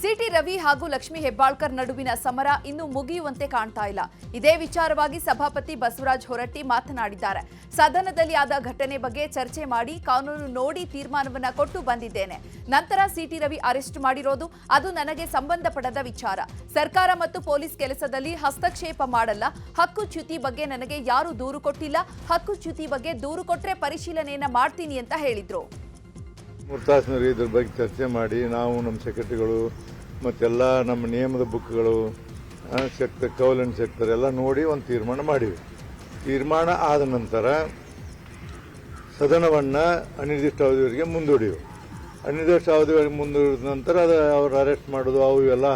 City Ravi ಹಾಗೂ ಲಕ್ಷ್ಮಿ ಹೆಬ್ಬಾಳ್ಕರ್ ನಡುವಿನ ಸಮರ ಇನ್ನು ಮುಗಿಯುವಂತೆ ಕಾಣ್ತಾ ಇಲ್ಲ. ಇದೇ ವಿಚಾರವಾಗಿ ಸಭಾಪತಿ ಬಸವರಾಜ್ ಹೊರಟ್ಟಿ ಮಾತನಾಡಿದ್ದಾರೆ. ಸದನದಲ್ಲಿ ಆದ ಘಟನೆ ಬಗ್ಗೆ ಚರ್ಚೆ ಮಾಡಿ ಕಾನೂನು ನೋಡಿ ತೀರ್ಮಾನವನ್ನ ಕೊಟ್ಟು ಬಂದಿದ್ದೇನೆ. ನಂತರ ಸಿಟಿ ರವಿ ಅರೆಸ್ಟ್ ಮಾಡಿರೋದು ಅದು ನನಗೆ ಸಂಬಂಧಪಡದ ವಿಚಾರ. ಸರ್ಕಾರ ಮತ್ತು ಪೊಲೀಸ್ ಕೆಲಸದಲ್ಲಿ ಹಸ್ತಕ್ಷೇಪ ಮಾಡಲ್ಲ. ಹಕ್ಕು ಚ್ಯುತಿ ಬಗ್ಗೆ ನನಗೆ ಯಾರು ದೂರು ಕೊಟ್ಟಿಲ್ಲ. ಹಕ್ಕು ಚ್ಯುತಿ ಬಗ್ಗೆ ದೂರು ಕೊಟ್ರೆ ಪರಿಶೀಲನೆಯನ್ನ ಮಾಡ್ತೀನಿ ಅಂತ ಹೇಳಿದ್ರು. ಇದ್ರ ಬಗ್ಗೆ ಚರ್ಚೆ ಮಾಡಿ ನಾವು ನಮ್ಮ ಸೆಕ್ರೆಟರಿಗಳು ಮತ್ತೆಲ್ಲ ನಮ್ಮ ನಿಯಮದ ಬುಕ್ಗಳು ಸೆಕ್ಟರ್ ಕೌಲನ್ ಸೆಕ್ಟರ್ ಎಲ್ಲ ನೋಡಿ ಒಂದು ತೀರ್ಮಾನ ಮಾಡಿವೆ. ತೀರ್ಮಾನ ಆದ ನಂತರ ಸದನವನ್ನು ಅನಿರ್ದಿಷ್ಟ ಅವಧಿವರೆಗೆ ಮುಂದೂಡಿವು. ಅನಿರ್ದಿಷ್ಟ ಅವಧಿವರೆಗೆ ಮುಂದೂಡಿದ ನಂತರ ಅದು ಅವ್ರು ಅರೆಸ್ಟ್ ಮಾಡೋದು, ಅವು ಇವೆಲ್ಲ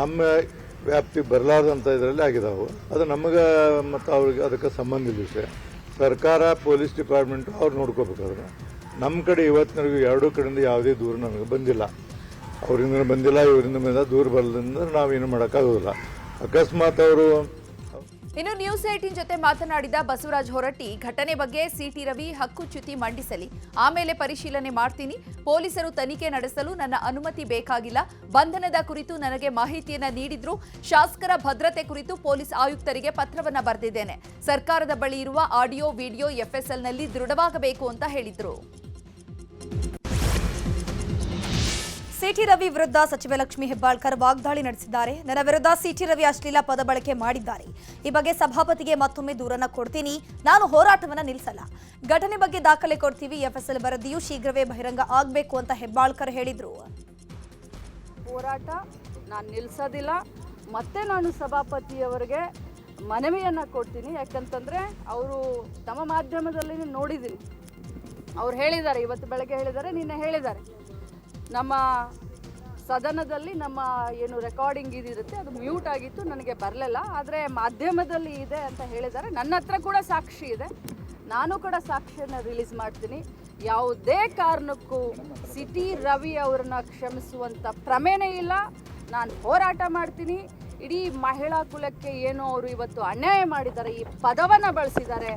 ನಮ್ಮ ವ್ಯಾಪ್ತಿ ಬರಲಾರ್ದಂಥ ಇದರಲ್ಲಿ ಆಗಿದಾವು. ಅದು ನಮಗೆ ಮತ್ತು ಅವ್ರಿಗೆ ಅದಕ್ಕೆ ಸಂಬಂಧ ವಿಷಯ. ಸರ್ಕಾರ, ಪೊಲೀಸ್ ಡಿಪಾರ್ಟ್ಮೆಂಟು ಅವ್ರು ನೋಡ್ಕೋಬೇಕಾದ್ರೆ ನಮ್ಮ ಕಡೆ ಇವತ್ತಿನವರೆಗೂ ಎರಡೂ ಕಡೆಯಿಂದ ಯಾವುದೇ ದೂರ ನಮಗೆ ಬಂದಿಲ್ಲ. ಅವರಿಂದ ಬಂದಿಲ್ಲ ಇವರಿಂದ ಬಂದ ದೂರ ಬರಲಿಂದ ನಾವೇನು ಮಾಡೋಕ್ಕಾಗೋದಿಲ್ಲ. ಅಕಸ್ಮಾತ್ ಅವರು ಇನ್ನು ನ್ಯೂಸ್ ಏಟಿನ್ ಜೊತೆ ಮಾತನಾಡಿದ ಬಸವರಾಜ್ ಹೊರಟ್ಟಿ, ಘಟನೆ ಬಗ್ಗೆ ಸಿಟಿ ರವಿ ಹಕ್ಕುಚ್ಯುತಿ ಮಂಡಿಸಲಿ. ಆಮೇಲೆ ಪರಿಶೀಲನೆ ಮಾಡ್ತೀನಿ. ಪೊಲೀಸರು ತನಿಖೆ ನಡೆಸಲು ನನ್ನ ಅನುಮತಿ ಬೇಕಾಗಿಲ್ಲ. ಬಂಧನದ ಕುರಿತು ನನಗೆ ಮಾಹಿತಿಯನ್ನ ನೀಡಿದ್ರು. ಶಾಸಕರ ಭದ್ರತೆ ಕುರಿತು ಪೊಲೀಸ್ ಆಯುಕ್ತರಿಗೆ ಪತ್ರವನ್ನ ಬರೆದಿದ್ದೇನೆ. ಸರ್ಕಾರದ ಬಳಿ ಇರುವ ಆಡಿಯೋ, ವಿಡಿಯೋ, ಎಫ್ಎಸ್ಎಲ್ನಲ್ಲಿ ದೃಢವಾಗಬೇಕು ಅಂತ ಹೇಳಿದ್ರು. ಸಿಟಿ ರವಿ ವಿರುದ್ಧ ಸಚಿವ ಲಕ್ಷ್ಮಿ ಹೆಬ್ಬಾಳ್ಕರ್ ವಾಗ್ದಾಳಿ ನಡೆಸಿದ್ದಾರೆ. ನನ್ನ ವಿರುದ್ಧ ಸಿಟಿ ರವಿ ಅಶ್ಲೀಲ ಪದ ಬಳಕೆ ಮಾಡಿದ್ದಾರೆ. ಈ ಬಗ್ಗೆ ಸಭಾಪತಿಗೆ ಮತ್ತೊಮ್ಮೆ ದೂರನ್ನ ಕೊಡ್ತೀನಿ. ನಾನು ಹೋರಾಟವನ್ನ ನಿಲ್ಲಿಸಲ್ಲ ಘಟನೆ ಬಗ್ಗೆ ದಾಖಲೆ ಕೊಡ್ತೀವಿ. ಎಫ್ಎಸ್ಎಲ್ ವರದಿಯು ಶೀಘ್ರವೇ ಬಹಿರಂಗ ಆಗಬೇಕು ಅಂತ ಹೆಬ್ಬಾಳ್ಕರ್ ಹೇಳಿದ್ರು. ಹೋರಾಟ ನಾನು ನಿಲ್ಲಿಸೋದಿಲ್ಲ ಮತ್ತೆ ನಾನು ಸಭಾಪತಿಯವರಿಗೆ ಮನವಿಯನ್ನು ಕೊಡ್ತೀನಿ. ಯಾಕಂತಂದರೆ ಅವರು ತಮ್ಮ ಮಾಧ್ಯಮದಲ್ಲಿ ನೋಡಿದ್ದೀನಿ ಅವ್ರು ಹೇಳಿದ್ದಾರೆ. ಇವತ್ತು ಬೆಳಗ್ಗೆ ಹೇಳಿದ್ದಾರೆ. ನಿನ್ನೆ ಹೇಳಿದ್ದಾರೆ. ನಮ್ಮ ಸದನದಲ್ಲಿ ನಮ್ಮ ಏನು ರೆಕಾರ್ಡಿಂಗ್ ಇದಿರುತ್ತೆ ಅದು ಮ್ಯೂಟ್ ಆಗಿತ್ತು, ನನಗೆ ಬರಲಿಲ್ಲ. ಆದರೆ ಮಾಧ್ಯಮದಲ್ಲಿ ಇದೆ ಅಂತ ಹೇಳಿದ್ದಾರೆ. ನನ್ನ ಹತ್ರ ಕೂಡ ಸಾಕ್ಷಿ ಇದೆ. ನಾನು ಕೂಡ ಸಾಕ್ಷಿಯನ್ನು ರಿಲೀಸ್ ಮಾಡ್ತೀನಿ. ಯಾವುದೇ ಕಾರಣಕ್ಕೂ ಸಿಟಿ ರವಿ ಅವರನ್ನ ಕ್ಷಮಿಸುವಂಥ ಪ್ರಮೇನೇ ಇಲ್ಲ. ನಾನು ಹೋರಾಟ ಮಾಡ್ತೀನಿ. ಇಡೀ ಮಹಿಳಾ ಕುಲಕ್ಕೆ ಏನು ಅವರು ಇವತ್ತು ಅನ್ಯಾಯ ಮಾಡಿದ್ದಾರೆ, ಈ ಪದವನ್ನು ಬಳಸಿದ್ದಾರೆ.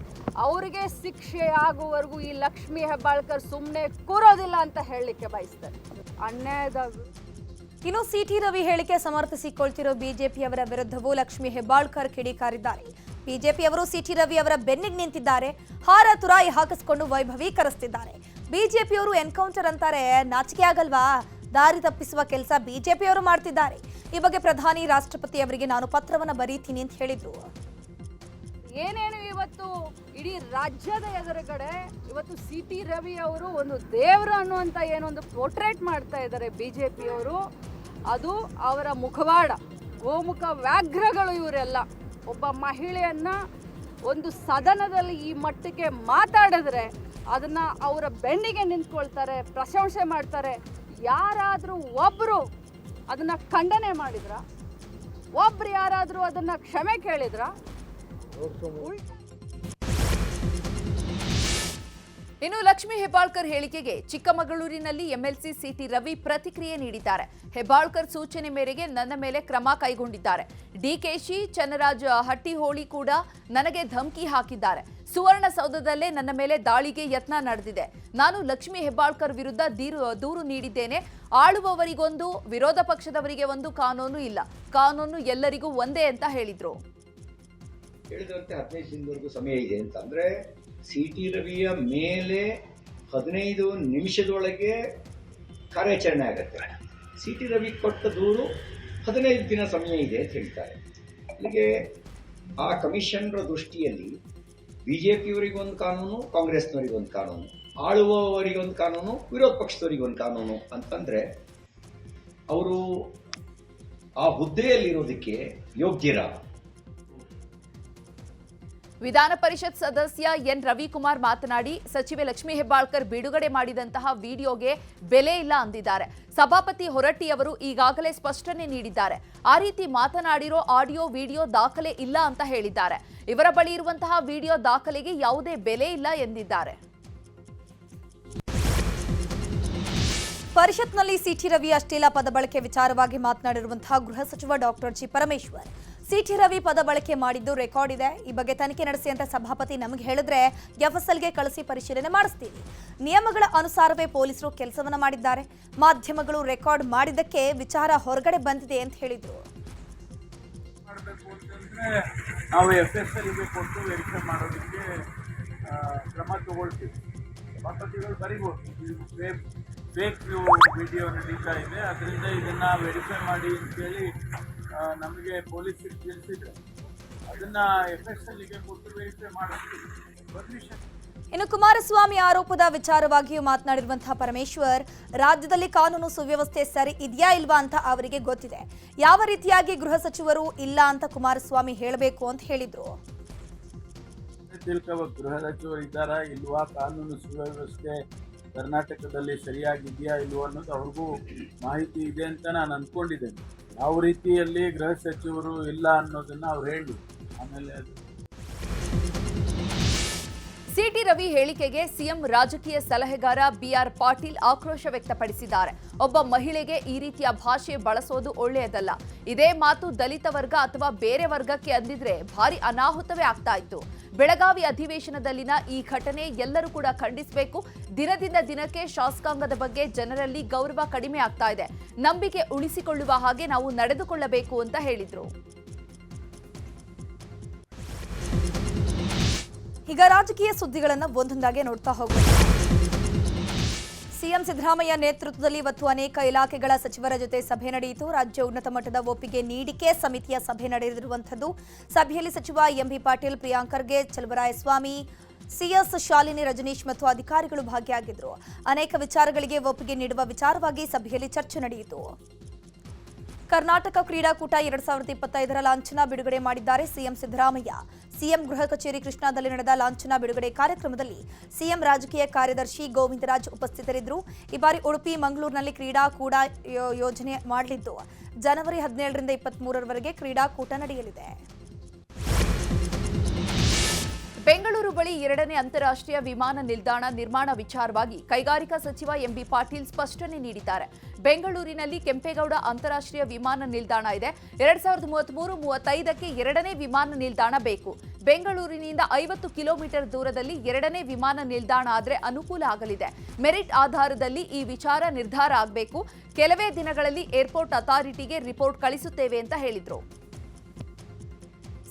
ಅವರಿಗೆ ಶಿಕ್ಷೆ ಆಗುವವರೆಗೂ ಈ ಲಕ್ಷ್ಮಿ ಹೆಬ್ಬಾಳ್ಕರ್ ಸುಮ್ಮನೆ ಕೂರೋದಿಲ್ಲ ಅಂತ ಹೇಳಲಿಕ್ಕೆ ಬಯಸ್ತಾರೆ ಅನ್ಯಾಯದ ಇನ್ನು ಸಿಟಿ ರವಿ ಹೇಳಿಕೆ ಸಮರ್ಥಿಸಿಕೊಳ್ತಿರೋ ಬಿಜೆಪಿಯವರ ವಿರುದ್ಧವೂ ಲಕ್ಷ್ಮಿ ಹೆಬ್ಬಾಳ್ಕರ್ ಕಿಡಿಕಾರಿದ್ದಾರೆ. ಬಿಜೆಪಿಯವರು ಸಿಟಿ ರವಿ ಅವರ ಬೆನ್ನಿಗೆ ನಿಂತಿದ್ದಾರೆ. ಹಾರ ತುರಾಯಿ ಹಾಕಿಸಿಕೊಂಡು ವೈಭವೀಕರಿಸ್ತಿದ್ದಾರೆ. ಬಿಜೆಪಿಯವರು ಎನ್ಕೌಂಟರ್ ಅಂತಾರೆ, ನಾಚಿಕೆ ಆಗಲ್ವಾ? ದಾರಿ ತಪ್ಪಿಸುವ ಕೆಲಸ ಬಿಜೆಪಿಯವರು ಮಾಡ್ತಿದ್ದಾರೆ. ಈ ಬಗ್ಗೆ ಪ್ರಧಾನಿ ರಾಷ್ಟ್ರಪತಿ ಅವರಿಗೆ ನಾನು ಪತ್ರವನ್ನು ಬರೀತೀನಿ ಅಂತ ಹೇಳಿದ್ರು. ಏನೇನು ಇವತ್ತು ಇಡೀ ರಾಜ್ಯದ ಎದುರುಗಡೆ ಇವತ್ತು ಸಿ ಟಿ ರವಿ ಅವರು ಒಂದು ದೇವರು ಅನ್ನುವಂಥ ಏನೊಂದು ಪೋರ್ಟ್ರೇಟ್ ಮಾಡ್ತಾ ಇದ್ದಾರೆ ಬಿ ಜೆ ಪಿಯವರು ಅದು ಅವರ ಮುಖವಾಡ, ಗೋಮುಖ ವ್ಯಾಘ್ರಗಳು ಇವರೆಲ್ಲ. ಒಬ್ಬ ಮಹಿಳೆಯನ್ನು ಒಂದು ಸದನದಲ್ಲಿ ಈ ಮಟ್ಟಕ್ಕೆ ಮಾತಾಡಿದ್ರೆ ಅದನ್ನ ಅವರ ಬೆನ್ನಿಗೆ ನಿಂತ್ಕೊಳ್ತಾರೆ, ಪ್ರಶಂಸೆ ಮಾಡ್ತಾರೆ. ಯಾರಾದರೂ ಒಬ್ಬರು ಅದನ್ನ ಖಂಡನೆ ಮಾಡಿದ್ರ? ಒಬ್ರು ಯಾರಾದರೂ ಅದನ್ನ ಕ್ಷಮೆ ಕೇಳಿದ್ರ? ಇನ್ನು ಲಕ್ಷ್ಮಿ ಹೆಬ್ಬಾಳ್ಕರ್ ಹೇಳಿಕೆಗೆ ಚಿಕ್ಕಮಗಳೂರಿನಲ್ಲಿ ಎಂಎಲ್ಸಿ ಸಿಟಿ ರವಿ ಪ್ರತಿಕ್ರಿಯೆ ನೀಡಿದ್ದಾರೆ. ಹೆಬ್ಬಾಳ್ಕರ್ ಸೂಚನೆ ಮೇರೆಗೆ ನನ್ನ ಮೇಲೆ ಕ್ರಮ ಕೈಗೊಂಡಿದ್ದಾರೆ. ಡಿಕೆಶಿ ಚನ್ನರಾಜ್ ಹಟ್ಟಿಹೋಳಿ ಕೂಡ ನನಗೆ ಧಮಕಿ ಹಾಕಿದ್ದಾರೆ. ಸುವರ್ಣಸೌಧದಲ್ಲೇ ನನ್ನ ಮೇಲೆ ದಾಳಿಗೆ ಯತ್ನ ನಡೆದಿದೆ. ನಾನು ಲಕ್ಷ್ಮಿ ಹೆಬ್ಬಾಳ್ಕರ್ ವಿರುದ್ಧ ದೀರು, ದೂರು ನೀಡಿದ್ದೇನೆ. ಆಳುವವರಿಗೊಂದು, ವಿರೋಧ ಪಕ್ಷದವರಿಗೆ ಒಂದು ಕಾನೂನು ಇಲ್ಲ. ಕಾನೂನು ಎಲ್ಲರಿಗೂ ಒಂದೇ ಅಂತ ಹೇಳಿದ್ರು. ಹೇಳಿದಂತೆ ಹದಿನೈದು ದಿನದವರೆಗೂ ಸಮಯ ಇದೆ ಅಂತಂದರೆ ಸಿ ಟಿ ರವಿಯ ಮೇಲೆ ಹದಿನೈದು ನಿಮಿಷದೊಳಗೆ ಕಾರ್ಯಾಚರಣೆ ಆಗುತ್ತೆ. ಸಿ ಟಿ ರವಿ ಕೊಟ್ಟ ದೂರು ಹದಿನೈದು ದಿನ ಸಮಯ ಇದೆ ಅಂತ ಹೇಳ್ತಾರೆ. ಅಲ್ಲಿಗೆ ಆ ಕಮಿಷನ್ರ ದೃಷ್ಟಿಯಲ್ಲಿ ಬಿ ಜೆ ಪಿಯವರಿಗೊಂದು ಕಾನೂನು ಕಾಂಗ್ರೆಸ್ನವರಿಗೊಂದು ಕಾನೂನು ಆಳುವವರಿಗೊಂದು ಕಾನೂನು, ವಿರೋಧ ಪಕ್ಷದವರಿಗೊಂದು ಕಾನೂನು ಅಂತಂದರೆ ಅವರು ಆ ಹುದ್ದೆಯಲ್ಲಿರೋದಕ್ಕೆ ಯೋಗ್ಯರ? ವಿಧಾನ ಪರಿಷತ್ ಸದಸ್ಯ ಎನ್. ರವಿಕುಮಾರ್ ಮಾತನಾಡಿ, ಸಚಿವೆ ಲಕ್ಷ್ಮೀ ಹೆಬ್ಬಾಳ್ಕರ್ ಬಿಡುಗಡೆ ಮಾಡಿದಂತಹ ವಿಡಿಯೋಗೆ ಬೆಲೆ ಇಲ್ಲ ಅಂದಿದ್ದಾರೆ. ಸಭಾಪತಿ ಹೊರಟ್ಟಿ ಅವರು ಈಗಾಗಲೇ ಸ್ಪಷ್ಟನೆ ನೀಡಿದ್ದಾರೆ. ಆ ರೀತಿ ಮಾತನಾಡಿರೋ ಆಡಿಯೋ ವಿಡಿಯೋ ದಾಖಲೆ ಇಲ್ಲ ಅಂತ ಹೇಳಿದ್ದಾರೆ. ಇವರ ಬಳಿ ಇರುವಂತಹ ವಿಡಿಯೋ ದಾಖಲೆಗೆ ಯಾವುದೇ ಬೆಲೆ ಇಲ್ಲ ಎಂದಿದ್ದಾರೆ. ಪರಿಷತ್ನಲ್ಲಿ ಸಿಟಿ ರವಿ ಅಷ್ಟೇಲ ಪದ ಬಳಕೆ ವಿಚಾರವಾಗಿ ಮಾತನಾಡಿರುವಂತಹ ಗೃಹ ಸಚಿವ doctor G. Parameshwar CT Ravi ಪದ ಬಳಕೆ ಮಾಡಿದ್ದು ರೆಕಾರ್ಡ್ ಇದೆ. ಈ ಬಗ್ಗೆ ತನಿಖೆ ನಡೆಸಿ ಅಂತ ಸಭಾಪತಿ ನಮಗೆ ಹೇಳಿದ್ರೆ ಎಫ್ಎಸ್ಎಲ್ಗೆ ಕಳಿಸಿ ಪರಿಶೀಲನೆ ಮಾಡಿಸ್ತೀವಿ. ನಿಯಮಗಳ ಅನುಸಾರವೇ ಪೊಲೀಸರು ಕೆಲಸವನ್ನ ಮಾಡಿದ್ದಾರೆ. ಮಾಧ್ಯಮಗಳು ರೆಕಾರ್ಡ್ ಮಾಡಿದ್ದಕ್ಕೆ ವಿಚಾರ ಹೊರಗಡೆ ಬಂದಿದೆ ಅಂತ ಹೇಳಿದ್ರು. ನಾವು ಎಫ್ ಕೊಟ್ಟು ವೆರಿಫೈ ಮಾಡೋದಕ್ಕೆ ಕ್ರಮ ತಗೊಳ್ತೀವಿ. ಸಭಾಪತಿಗಳು ಬರಿಬೋದು. ಫೇಕ್ ವಿಡಿಯೋ ನಡೀತಾ ಇದೆ. ಅದರಿಂದ ಇದನ್ನು ವೆರಿಫೈ ಮಾಡಿ ಅಂತೇಳಿ ನಮಗೆ ಪೊಲೀಸ್ ತಿಳಿಸಿದ್ರು. ಅದನ್ನ ಎಫ್ ಎಸ್ ಎಲ್ಗೆ ಕೊಟ್ಟು ವೆರಿಫೈ ಪರ್ಮಿಷನ್ ಇನ್ನು ಕುಮಾರಸ್ವಾಮಿ ಆರೋಪದ ವಿಚಾರವಾಗಿಯೂ ಮಾತನಾಡಿರುವಂತಹ ಪರಮೇಶ್ವರ್ ರಾಜ್ಯದಲ್ಲಿ ಕಾನೂನು ಸುವ್ಯವಸ್ಥೆ ಸರಿ ಇದೆಯಾ ಇಲ್ವಾ ಅಂತ ಅವರಿಗೆ ಗೊತ್ತಿದೆ. ಯಾವ ರೀತಿಯಾಗಿ ಗೃಹ ಸಚಿವರು ಇಲ್ಲ ಅಂತ ಕುಮಾರಸ್ವಾಮಿ ಹೇಳಬೇಕು ಅಂತ ಹೇಳಿದ್ರು. ಗೃಹ ಸಚಿವರು ಇದ್ದಾರಾ ಇಲ್ವಾ? ಕಾನೂನು ಸುವ್ಯವಸ್ಥೆ ಕರ್ನಾಟಕದಲ್ಲಿ ಸರಿಯಾಗಿದೆಯಾ ಇಲ್ವಾ ಅನ್ನೋದು ಅವ್ರಿಗೂ ಮಾಹಿತಿ ಇದೆ ಅಂತ ನಾನು ಅಂದ್ಕೊಂಡಿದ್ದೇನೆ ಯಾವ ರೀತಿಯಲ್ಲಿ ಗೃಹ ಸಚಿವರು ಇಲ್ಲ ಅನ್ನೋದನ್ನ ಅವ್ರು ಹೇಳಿ ಆಮೇಲೆ ಅದು ರವಿ ಹೇಳಿಕೆಗೆ ಸಿಎಂ ರಾಜಕೀಯ ಸಲಹೆಗಾರ ಬಿಆರ್ ಪಾಟೀಲ್ ಆಕ್ರೋಶ ವ್ಯಕ್ತಪಡಿಸಿದ್ದಾರೆ. ಒಬ್ಬ ಮಹಿಳೆಗೆ ಈ ರೀತಿಯ ಭಾಷೆ ಬಳಸೋದು ಒಳ್ಳೆಯದಲ್ಲ. ಇದೇ ಮಾತು ದಲಿತ ವರ್ಗ ಅಥವಾ ಬೇರೆ ವರ್ಗಕ್ಕೆ ಅಂದಿದ್ರೆ ಭಾರಿ ಅನಾಹುತವೇ ಆಗ್ತಾ ಇತ್ತು. ಬೆಳಗಾವಿ ಅಧಿವೇಶನದಲ್ಲಿನ ಈ ಘಟನೆ ಎಲ್ಲರೂ ಕೂಡ ಖಂಡಿಸಬೇಕು. ದಿನದಿಂದ ದಿನಕ್ಕೆ ಶಾಸಕಾಂಗದ ಬಗ್ಗೆ ಜನರಲ್ಲಿ ಗೌರವ ಕಡಿಮೆ ಆಗ್ತಾ ಇದೆ. ನಂಬಿಕೆ ಉಳಿಸಿಕೊಳ್ಳುವ ಹಾಗೆ ನಾವು ನಡೆದುಕೊಳ್ಳಬೇಕು ಅಂತ ಹೇಳಿದ್ರು. ಈಗ ರಾಜಕೀಯ ಸುದ್ದಿಗಳನ್ನು ಒಂದೊಂದಾಗೆ ನೋಡ್ತಾ ಹೋಗೋಣ. ಸಿಎಂ ಸಿದ್ದರಾಮಯ್ಯ ನೇತೃತ್ವದಲ್ಲಿ ಇವತ್ತು ಅನೇಕ ಇಲಾಖೆಗಳ ಸಚಿವರ ಜೊತೆ ಸಭೆ ನಡೆಯಿತು. ರಾಜ್ಯ ಉನ್ನತ ಮಟ್ಟದ ಒಪ್ಪಿಗೆ ನೀಡಿಕೆ ಸಮಿತಿಯ ಸಭೆ ನಡೆದಿರುವಂಥದ್ದು. ಸಭೆಯಲ್ಲಿ ಸಚಿವ ಎಂಬಿ ಪಾಟೀಲ್ ಪ್ರಿಯಾಂಕ್ ಖರ್ಗೆ ಚಲುವರಾಯಸ್ವಾಮಿ, ಸಿಎಸ್ ಶಾಲಿನಿ ರಜನೀಶ್ ಮತ್ತು ಅಧಿಕಾರಿಗಳು ಭಾಗಿಯಾಗಿದ್ದರು. ಅನೇಕ ವಿಚಾರಗಳಿಗೆ ಒಪ್ಪಿಗೆ ನೀಡುವ ವಿಚಾರವಾಗಿ ಸಭೆಯಲ್ಲಿ ಚರ್ಚೆ ನಡೆಯಿತು. ಕರ್ನಾಟಕ ಕ್ರೀಡಾಕೂಟ ಎರಡ್ ಸಾವಿರದ ಇಪ್ಪತ್ತೈದರ ಲಾಂಛನ ಬಿಡುಗಡೆ ಮಾಡಿದ್ದಾರೆ ಸಿಎಂ ಸಿದ್ದರಾಮಯ್ಯ. ಸಿಎಂ ಗೃಹ ಕಚೇರಿ ಕೃಷ್ಣಾದಲ್ಲಿ ನಡೆದ ಲಾಂಛನ ಬಿಡುಗಡೆ ಕಾರ್ಯಕ್ರಮದಲ್ಲಿ ಸಿಎಂ ರಾಜಕೀಯ ಕಾರ್ಯದರ್ಶಿ ಗೋವಿಂದರಾಜ್ ಉಪಸ್ಥಿತರಿದ್ದರು. ಈ ಬಾರಿ ಉಡುಪಿ, ಮಂಗಳೂರಿನಲ್ಲಿ ಕ್ರೀಡಾಕೂಟ ಯೋಜನೆ ಮಾಡಲಿದ್ದು, ಜನವರಿ ಹದಿನೇಳರಿಂದ ಇಪ್ಪತ್ಮೂರರವರೆಗೆ ಕ್ರೀಡಾಕೂಟ ನಡೆಯಲಿದೆ. ಬೆಂಗಳೂರು ಬಳಿ ಎರಡನೇ ಅಂತಾರಾಷ್ಟ್ರೀಯ ವಿಮಾನ ನಿಲ್ದಾಣ ನಿರ್ಮಾಣ ವಿಚಾರವಾಗಿ ಕೈಗಾರಿಕಾ ಸಚಿವ ಎಂಬಿ ಪಾಟೀಲ್ ಸ್ಪಷ್ಟನೆ ನೀಡಿದ್ದಾರೆ. ಬೆಂಗಳೂರಿನಲ್ಲಿ ಕೆಂಪೇಗೌಡ ಅಂತಾರಾಷ್ಟ್ರೀಯ ವಿಮಾನ ನಿಲ್ದಾಣ ಇದೆ. ಎರಡ್ ಸಾವಿರದ ಮೂವತ್ಮೂರು ಮೂವತ್ತೈದಕ್ಕೆ ಎರಡನೇ ವಿಮಾನ ನಿಲ್ದಾಣ ಬೇಕು. ಬೆಂಗಳೂರಿನಿಂದ ಐವತ್ತು ಕಿಲೋಮೀಟರ್ ದೂರದಲ್ಲಿ ಎರಡನೇ ವಿಮಾನ ನಿಲ್ದಾಣ ಆದರೆ ಅನುಕೂಲ ಆಗಲಿದೆ. ಮೆರಿಟ್ ಆಧಾರದಲ್ಲಿ ಈ ವಿಚಾರ ನಿರ್ಧಾರ ಆಗಬೇಕು. ಕೆಲವೇ ದಿನಗಳಲ್ಲಿ ಏರ್ಪೋರ್ಟ್ ಅಥಾರಿಟಿಗೆ ರಿಪೋರ್ಟ್ ಕಳಿಸುತ್ತೇವೆ ಅಂತ ಹೇಳಿದ್ರು.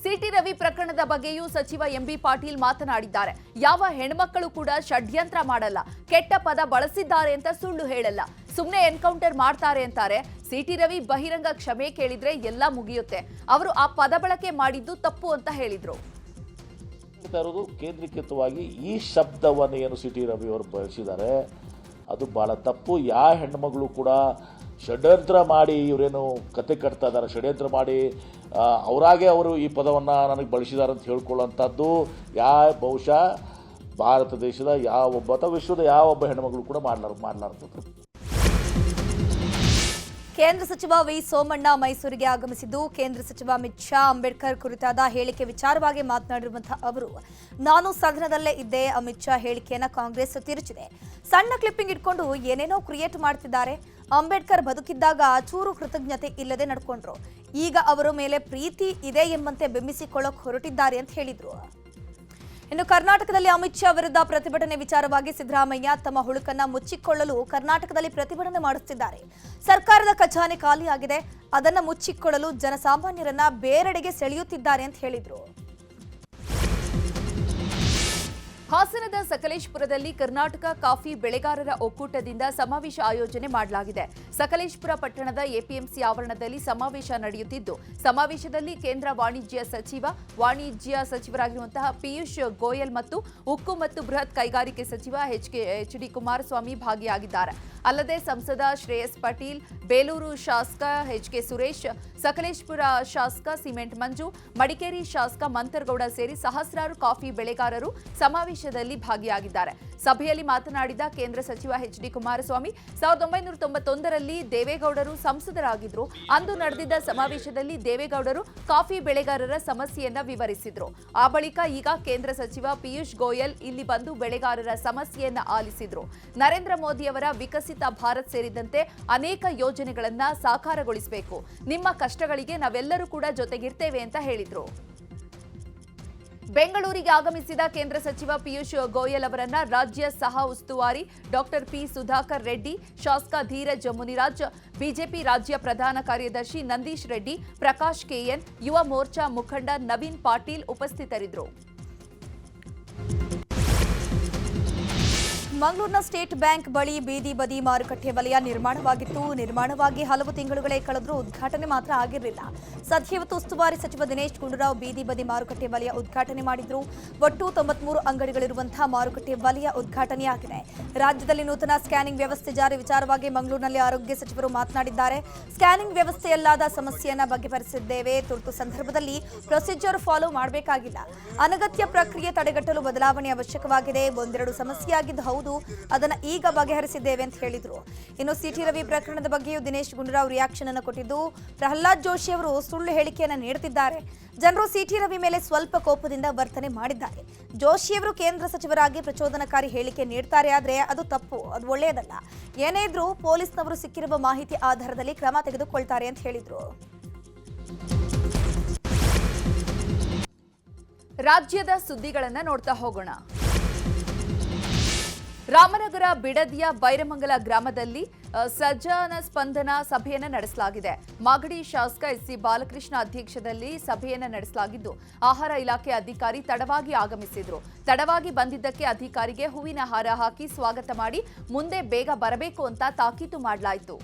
ಸಿಟಿ ರವಿ ಪ್ರಕರಣದ ಬಗ್ಗೆಯೂ ಸಚಿವ ಎಂಬಿ ಪಾಟೀಲ್ ಮಾತನಾಡಿದ್ದಾರೆ. ಯಾವ ಹೆಣ್ಮಕ್ಕಳು ಕೂಡ ಷಡ್ಯಂತ್ರ ಮಾಡಲ್ಲ. ಕೆಟ್ಟ ಪದ ಬಳಸಿದ್ದಾರೆ ಅಂತ ಸುಳ್ಳು ಹೇಳಲ್ಲ. ಸುಮ್ಮನೆ ಎನ್ಕೌಂಟರ್ ಮಾಡ್ತಾರೆ ಅಂತಾರೆ. ಸಿಟಿ ರವಿ ಬಹಿರಂಗ ಕ್ಷಮೆ ಕೇಳಿದ್ರೆ ಎಲ್ಲ ಮುಗಿಯುತ್ತೆ. ಅವರು ಆ ಪದ ಬಳಕೆ ಮಾಡಿದ್ದು ತಪ್ಪು ಅಂತ ಹೇಳಿದ್ರು. ಕೇಂದ್ರೀಕೃತವಾಗಿ ಈ ಶಬ್ದವನ್ನು ಏನು ಸಿಟಿ ರವಿ ಅವರು ಬಳಸಿದ್ದಾರೆ, ಅದು ಭಾಳ ತಪ್ಪು. ಯಾವ ಹೆಣ್ಮಗಳು ಕೂಡ ಷಡ್ಯಂತ್ರ ಮಾಡಿ ಇವರೇನು ಕತೆ ಕಟ್ತಾ ಇದ್ದಾರೆ, ಷಡ್ಯಂತ್ರ ಮಾಡಿ ಅವರಾಗೆ ಅವರು ಈ ಪದವನ್ನು ನನಗೆ ಬಳಸಿದ್ದಾರೆ ಅಂತ ಹೇಳ್ಕೊಳ್ಳೋಂಥದ್ದು ಯಾವ ಬಹುಶಃ ಭಾರತ ದೇಶದ ಯಾವ ಒಬ್ಬ ಅಥವಾ ವಿಶ್ವದ ಯಾವ ಒಬ್ಬ ಹೆಣ್ಮಗಳು ಕೂಡ ಮಾಡಲಾರ ಮಾಡ್ಲಾರ್ದು ಕೇಂದ್ರ ಸಚಿವ ವಿ ಸೋಮಣ್ಣ ಮೈಸೂರಿಗೆ ಆಗಮಿಸಿದ್ದು, ಕೇಂದ್ರ ಸಚಿವ ಅಮಿತ್ ಶಾ ಅಂಬೇಡ್ಕರ್ ಕುರಿತಾದ ಹೇಳಿಕೆ ವಿಚಾರವಾಗಿ ಮಾತನಾಡಿರುವಂತಹ ಅವರು, ನಾನು ಸದನದಲ್ಲೇ ಇದ್ದೆ ಅಮಿತ್ ಶಾ ಹೇಳಿಕೆಯನ್ನ ಕಾಂಗ್ರೆಸ್ ತಿರುಚಿದೆ. ಸಣ್ಣ ಕ್ಲಿಪ್ಪಿಂಗ್ ಇಟ್ಕೊಂಡು ಏನೇನೋ ಕ್ರಿಯೇಟ್ ಮಾಡ್ತಿದ್ದಾರೆ. ಅಂಬೇಡ್ಕರ್ ಬದುಕಿದ್ದಾಗ ಚೂರು ಕೃತಜ್ಞತೆ ಇಲ್ಲದೆ ನಡ್ಕೊಂಡ್ರು. ಈಗ ಅವರ ಮೇಲೆ ಪ್ರೀತಿ ಇದೆ ಎಂಬಂತೆ ಬಿಂಬಿಸಿಕೊಳ್ಳೋಕೆ ಹೊರಟಿದ್ದಾರೆ ಅಂತ ಹೇಳಿದ್ರು. ಇನ್ನು ಕರ್ನಾಟಕದಲ್ಲಿ ಅಮಿತ್ ಶಾ ವಿರುದ್ಧ ಪ್ರತಿಭಟನೆ ವಿಚಾರವಾಗಿ ಸಿದ್ದರಾಮಯ್ಯ ತಮ್ಮ ಹುಳುಕನ್ನ ಮುಚ್ಚಿಕೊಳ್ಳಲು ಕರ್ನಾಟಕದಲ್ಲಿ ಪ್ರತಿಭಟನೆ ಮಾಡುತ್ತಿದ್ದಾರೆ ಸರ್ಕಾರದ ಖಜಾನೆ ಖಾಲಿಯಾಗಿದೆ. ಅದನ್ನ ಮುಚ್ಚಿಕೊಳ್ಳಲು ಜನಸಾಮಾನ್ಯರನ್ನ ಬೇರೆಡೆಗೆ ಸೆಳೆಯುತ್ತಿದ್ದಾರೆ ಅಂತ ಹೇಳಿದ್ರು. ಹಾಸನದ ಸಕಲೇಶ್ಪುರದಲ್ಲಿ ಕರ್ನಾಟಕ ಕಾಫಿ ಬೆಳೆಗಾರರ ಒಕ್ಕೂಟದಿಂದ ಸಮಾವೇಶ ಆಯೋಜನೆ ಮಾಡಲಾಗಿದೆ. ಸಕಲೇಶ್ಪುರ ಪಟ್ಟಣದ ಎಪಿಎಂಸಿ ಆವರಣದಲ್ಲಿ ಸಮಾವೇಶ ನಡೆಯುತ್ತಿದ್ದು, ಸಮಾವೇಶದಲ್ಲಿ ಕೇಂದ್ರ ವಾಣಿಜ್ಯ ಸಚಿವ, ವಾಣಿಜ್ಯ ಸಚಿವರಾಗಿರುವಂತಹ ಪಿಯೂಷ್ ಗೋಯಲ್ ಮತ್ತು ಉಕ್ಕು ಮತ್ತು ಬೃಹತ್ ಕೈಗಾರಿಕೆ ಸಚಿವ H K, H D Kumaraswamy ಭಾಗಿಯಾಗಿದ್ದಾರೆ. ಅಲ್ಲದೆ ಸಂಸದ ಶ್ರೇಯಸ್ ಪಾಟೀಲ್, ಬೇಲೂರು ಶಾಸಕ ಎಚ್ ಕೆ ಸುರೇಶ್, ಸಕಲೇಶ್ಪುರ ಶಾಸಕ ಸಿಮೆಂಟ್ ಮಂಜು, ಮಡಿಕೇರಿ ಶಾಸಕ ಮಂತರ್ಗೌಡ ಸೇರಿ ಸಹಸ್ರಾರು ಕಾಫಿ ಬೆಳೆಗಾರರು ಸಮಾವೇಶ ಸಮಾವೇಶದಲ್ಲಿ ಭಾಗಿಯಾಗಿದ್ದಾರೆ. ಸಭೆಯಲ್ಲಿ ಮಾತನಾಡಿದ ಕೇಂದ್ರ ಸಚಿವ ಎಚ್ ಡಿ ಕುಮಾರಸ್ವಾಮಿ, ಸಾವಿರದ ಒಂಬೈನೂರ ತೊಂಬತ್ತೊಂದರಲ್ಲಿ ದೇವೇಗೌಡರು ಸಂಸದರಾಗಿದ್ರು. ಅಂದು ನಡೆದಿದ್ದ ಸಮಾವೇಶದಲ್ಲಿ ದೇವೇಗೌಡರು ಕಾಫಿ ಬೆಳೆಗಾರರ ಸಮಸ್ಯೆಯನ್ನ ವಿವರಿಸಿದ್ರು. ಆ ಬಳಿಕ ಈಗ ಕೇಂದ್ರ ಸಚಿವ ಪಿಯೂಷ್ ಗೋಯಲ್ ಇಲ್ಲಿ ಬಂದು ಬೆಳೆಗಾರರ ಸಮಸ್ಯೆಯನ್ನ ಆಲಿಸಿದ್ರು. ನರೇಂದ್ರ ಮೋದಿಯವರ ವಿಕಸಿತ ಭಾರತ್ ಸೇರಿದಂತೆ ಅನೇಕ ಯೋಜನೆಗಳನ್ನ ಸಾಕಾರಗೊಳಿಸಬೇಕು. ನಿಮ್ಮ ಕಷ್ಟಗಳಿಗೆ ನಾವೆಲ್ಲರೂ ಕೂಡ ಜೊತೆಗಿರ್ತೇವೆ ಅಂತ ಹೇಳಿದ್ರು. ಬೆಂಗಳೂರಿಗೆ ಆಗಮಿಸಿದ ಕೇಂದ್ರ ಸಚಿವ ಪಿಯೂಷ್ ಗೋಯಲ್ ಅವರನ್ನ ರಾಜ್ಯ ಸಹ ಉಸ್ತುವಾರಿ ಡಾಕ್ಟರ್ ಪಿ ಸುಧಾಕರ್ ರೆಡ್ಡಿ, ಶಾಸಕ ಧೀರಜ್ ಮುನಿರಾಜ್, ಬಿಜೆಪಿ ರಾಜ್ಯ ಪ್ರಧಾನ ಕಾರ್ಯದರ್ಶಿ ನಂದೀಶ್ ರೆಡ್ಡಿ, ಪ್ರಕಾಶ್ ಕೆಎನ್ ಯುವ ಮೋರ್ಚಾ ಮುಖಂಡ ನವೀನ್ ಪಾಟೀಲ್ ಉಪಸ್ಥಿತರಿದ್ದರು. ಮಂಗಳೂರಿನ ಸ್ಟೇಟ್ ಬ್ಯಾಂಕ್ ಬಳಿ ಬೀದಿ ಬದಿ ಮಾರುಕಟ್ಟೆ ವಲಯ ನಿರ್ಮಾಣವಾಗಿತ್ತು. ನಿರ್ಮಾಣವಾಗಿ ಹಲವು ತಿಂಗಳುಗಳೇ ಕಳೆದರೂ ಉದ್ಘಾಟನೆ ಮಾತ್ರ ಆಗಿರಲಿಲ್ಲ. ಸದ್ಯ ಇವತ್ತು ಉಸ್ತುವಾರಿ ಸಚಿವ ದಿನೇಶ್ ಗುಂಡೂರಾವ್ ಬೀದಿ ಬದಿ ಮಾರುಕಟ್ಟೆ ವಲಯ ಉದ್ಘಾಟನೆ ಮಾಡಿದ್ರು. ಒಟ್ಟು ತೊಂಬತ್ಮೂರು ಅಂಗಡಿಗಳಿರುವಂತಹ ಮಾರುಕಟ್ಟೆ ವಲಯ ಉದ್ಘಾಟನೆಯಾಗಿದೆ ರಾಜ್ಯದಲ್ಲಿ ನೂತನ ಸ್ಕ್ಯಾನಿಂಗ್ ವ್ಯವಸ್ಥೆ ಜಾರಿ. ವಿಚಾರವಾಗಿ ಮಂಗಳೂರಿನಲ್ಲಿ ಆರೋಗ್ಯ ಸಚಿವರು ಮಾತನಾಡಿದ್ದಾರೆ. ಸ್ಕ್ಯಾನಿಂಗ್ ವ್ಯವಸ್ಥೆಯಲ್ಲಾದ ಸಮಸ್ಯೆಯನ್ನ ಬಗೆಹರಿಸಿದ್ದೇವೆ. ತುರ್ತು ಸಂದರ್ಭದಲ್ಲಿ ಪ್ರೊಸೀಜರ್ ಫಾಲೋ ಮಾಡಬೇಕಾಗಿಲ್ಲ. ಅನಗತ್ಯ ಪ್ರಕ್ರಿಯೆ ತಡೆಗಟ್ಟಲು ಬದಲಾವಣೆ ಅವಶ್ಯಕವಾಗಿದೆ. ಒಂದೆರಡು ಸಮಸ್ಯೆಯಾಗಿದ್ದು ಹೌದು. ಅದನ್ನ ಈಗ ಬಗೆಹರಿಸಿದ್ದೇವೆ ಅಂತ ಹೇಳಿದ್ರು. ಇನ್ನು ಸಿಟಿ ರವಿ ಪ್ರಕರಣದ ಬಗ್ಗೆಯೂ ದಿನೇಶ್ ಗುಂಡೂರಾವ್ ರಿಯಾಕ್ಷನ್ ಅನ್ನು ಕೊಟ್ಟಿದ್ದು, ಪ್ರಹ್ಲಾದ್ ಜೋಶಿ ಅವರು ಸುಳ್ಳು ಹೇಳಿಕೆಯನ್ನ ನೀಡುತ್ತಿದ್ದಾರೆ. ಜನರು ಸಿಟಿ ರವಿ ಮೇಲೆ ಸ್ವಲ್ಪ ಕೋಪದಿಂದ ವರ್ತನೆ ಮಾಡಿದ್ದಾರೆ. ಜೋಶಿಯವರು ಕೇಂದ್ರ ಸಚಿವರಾಗಿ ಪ್ರಚೋದನಕಾರಿ ಹೇಳಿಕೆ ನೀಡ್ತಾರೆ ಆದ್ರೆ ಅದು ತಪ್ಪು, ಅದು ಒಳ್ಳೆಯದಲ್ಲ. ಏನೇ ಇದ್ರೂ ಪೊಲೀಸ್ನವರು ಸಿಕ್ಕಿರುವ ಮಾಹಿತಿ ಆಧಾರದಲ್ಲಿ ಕ್ರಮ ತೆಗೆದುಕೊಳ್ತಾರೆ ಅಂತ ಹೇಳಿದ್ರು. ರಾಜ್ಯದ ಸುದ್ದಿಗಳನ್ನ ನೋಡ್ತಾ ಹೋಗೋಣ. ರಾಮನಗರ ಬಿಡದಿಯ ಬೈರಮಂಗಲ ಗ್ರಾಮದಲ್ಲಿ ಸಜ್ಜನ ಸ್ಪಂದನ ಸಭೆಯನ್ನು ನಡೆಸಲಾಗಿದೆ. ಮಾಗಡಿ ಶಾಸಕ ಎಸ್ ಸಿ ಬಾಲಕೃಷ್ಣ ಅಧ್ಯಕ್ಷದಲ್ಲಿ ಸಭೆಯನ್ನು ನಡೆಸಲಾಗಿದ್ದು, ಆಹಾರ ಇಲಾಖೆ ಅಧಿಕಾರಿ ತಡವಾಗಿ ಆಗಮಿಸಿದ್ರು. ತಡವಾಗಿ ಬಂದಿದ್ದಕ್ಕೆ ಅಧಿಕಾರಿಗೆ ಹೂವಿನ ಹಾರ ಹಾಕಿ ಸ್ವಾಗತ ಮಾಡಿ, ಮುಂದೆ ಬೇಗ ಬರಬೇಕು ಅಂತ ತಾಕೀತು ಮಾಡಲಾಯಿತು.